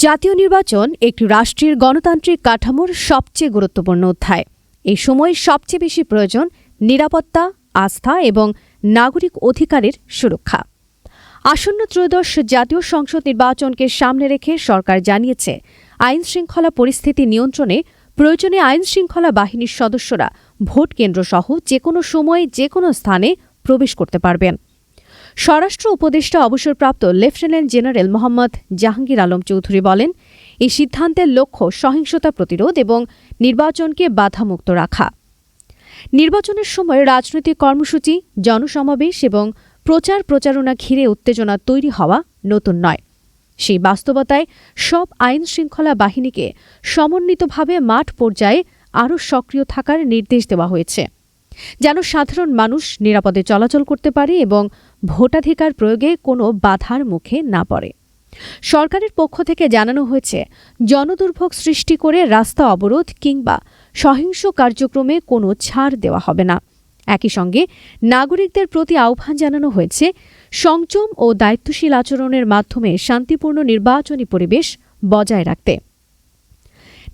জাতীয় নির্বাচন একটি রাষ্ট্রের গণতান্ত্রিক কাঠামোর সবচেয়ে গুরুত্বপূর্ণ অধ্যায়। এই সময় সবচেয়ে বেশি প্রয়োজন নিরাপত্তা, আস্থা এবং নাগরিক অধিকারের সুরক্ষা। আসন্ন ত্রয়োদশ জাতীয় সংসদ নির্বাচনকে সামনে রেখে সরকার জানিয়েছে, আইন শৃঙ্খলা পরিস্থিতি নিয়ন্ত্রণে প্রয়োজনে আইন শৃঙ্খলা বাহিনীর সদস্যরা ভোট কেন্দ্রসহ যে কোনো সময়ে যে কোনো স্থানে প্রবেশ করতে পারবেন। স্বরাষ্ট্র উপদেষ্টা অবসরপ্রাপ্ত লেফটেন্যান্ট জেনারেল মোহাম্মদ জাহাঙ্গীর আলম চৌধুরী বলেন, এই সিদ্ধান্তের লক্ষ্য সহিংসতা প্রতিরোধ এবং নির্বাচনকে বাধামুক্ত রাখা। নির্বাচনের সময় রাজনৈতিক কর্মসূচি, জনসমাবেশ এবং প্রচার প্রচারণা ঘিরে উত্তেজনা তৈরি হওয়া নতুন নয়। সেই বাস্তবতায় সব আইন শৃঙ্খলা বাহিনীকে সমন্বিতভাবে মাঠ পর্যায়ে আরও সক্রিয় থাকার নির্দেশ দেওয়া হয়েছে। যেন সাধারণ মানুষ নিরাপদে চলাচল করতে পারে এবং ভোটাধিকার প্রয়োগে কোনো বাধার মুখে না পড়ে। সরকারের পক্ষ থেকে জানানো হয়েছে, জনদুর্ভোগ সৃষ্টি করে রাস্তা অবরোধ কিংবা সহিংস কার্যক্রমে কোনো ছাড় দেওয়া হবে না। একই সঙ্গে নাগরিকদের প্রতি আহ্বান জানানো হয়েছে, সংযম ও দায়িত্বশীল আচরণের মাধ্যমে শান্তিপূর্ণ নির্বাচনী পরিবেশ বজায় রাখতে।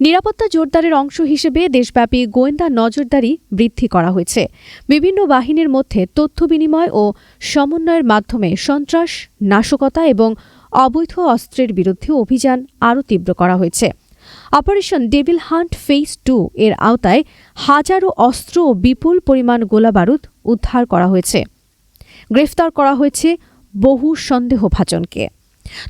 নিরাপত্তা জোরদারের অংশ হিসেবে দেশব্যাপী গোয়েন্দা নজরদারি বৃদ্ধি করা হয়েছে। বিভিন্ন বাহিনীর মধ্যে তথ্য বিনিময় ও সমন্বয়ের মাধ্যমে সন্ত্রাস, নাশকতা এবং অবৈধ অস্ত্রের বিরুদ্ধে অভিযান আরও তীব্র করা হয়েছে। Operation devil hunt phase two এর আওতায় হাজারো অস্ত্র ও বিপুল পরিমাণ গোলাবারুদ উদ্ধার করা হয়েছে। গ্রেফতার করা হয়েছে বহু সন্দেহভাজনকে।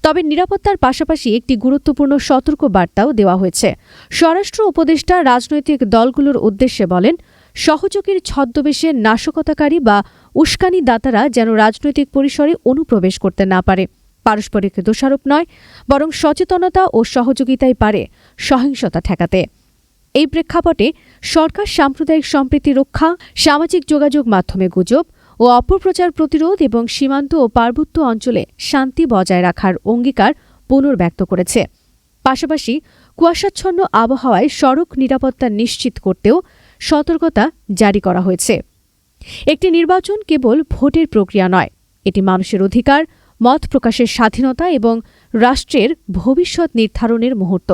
তবে নিরাপত্তার পাশাপাশি একটি গুরুত্বপূর্ণ সতর্ক বার্তাও দেওয়া হয়েছে। স্বরাষ্ট্র উপদেষ্টা রাজনৈতিক দলগুলোর উদ্দেশ্যে বলেন, সহযোগীর ছদ্মবেশে নাশকতাকারী বা উস্কানি দাতারা যেন রাজনৈতিক পরিসরে অনুপ্রবেশ করতে না পারে। পারস্পরিক দোষারোপ নয়, বরং সচেতনতা ও সহযোগিতাই পারে সহিংসতা ঠেকাতে। এই প্রেক্ষাপটে সরকার সাম্প্রদায়িক সম্প্রীতি রক্ষা, সামাজিক যোগাযোগ মাধ্যমে গুজব ও অপপ্রচার প্রতিরোধ এবং সীমান্ত ও পার্বত্য অঞ্চলে শান্তি বজায় রাখার অঙ্গীকার পুনর্ব্যক্ত করেছে। পাশাপাশি কুয়াশাচ্ছন্ন আবহাওয়ায় সড়ক নিরাপত্তা নিশ্চিত করতেও সতর্কতা জারি করা হয়েছে। একটি নির্বাচন কেবল ভোটের প্রক্রিয়া নয়, এটি মানুষের অধিকার, মত প্রকাশের স্বাধীনতা এবং রাষ্ট্রের ভবিষ্যৎ নির্ধারণের মুহূর্ত।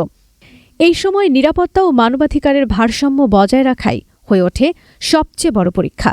এই সময় নিরাপত্তা ও মানবাধিকারের ভারসাম্য বজায় রাখাই হয়ে ওঠে সবচেয়ে বড় পরীক্ষা।